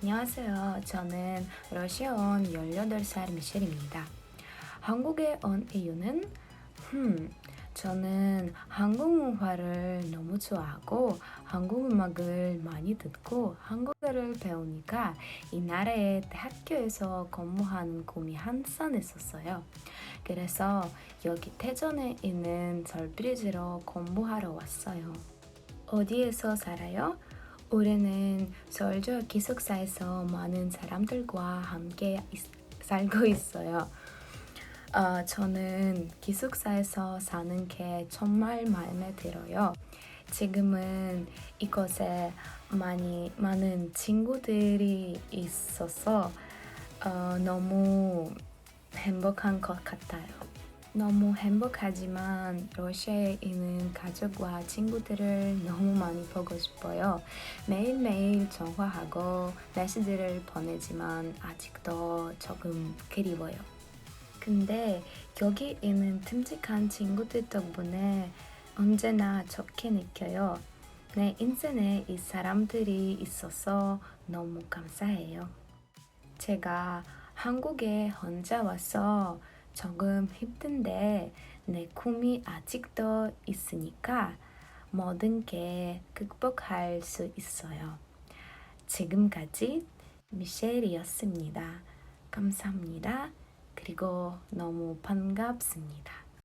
안녕하세요. 저는 러시아 온 18살 미셸입니다. 한국에 온 이유는 음, 저는 한국 문화를 너무 좋아하고 한국 음악을 많이 듣고 한국어를 배우니까 이 나라의 대학교에서 근무하는 꿈이 항상 있었어요. 그래서 여기 태전에 있는 설브리지로 공부하러 왔어요. 어디에서 살아요? 우리는 서울저 기숙사에서 많은 사람들과 함께 있- 살고 있어요. 어, 저는 기숙사에서 사는 게 정말 마음에 들어요. 지금은 이곳에 많이 많은 친구들이 있어서 어, 너무 행복한 것 같아요. 너무 행복하지만 러시아에 있는 가족과 친구들을 너무 많이 보고 싶어요. 매일매일 전화하고 메시지를 보내지만 아직도 조금 그리워요. 근데 여기 있는 듬직한 친구들 덕분에 언제나 좋게 느껴요. 내 인생에 이 사람들이 있어서 너무 감사해요. 제가 한국에 혼자 와서 조금 힘든데 내 꿈이 아직도 있으니까 모든 게 극복할 수 있어요. 지금까지 미셸이었습니다. 감사합니다. 그리고 너무 반갑습니다.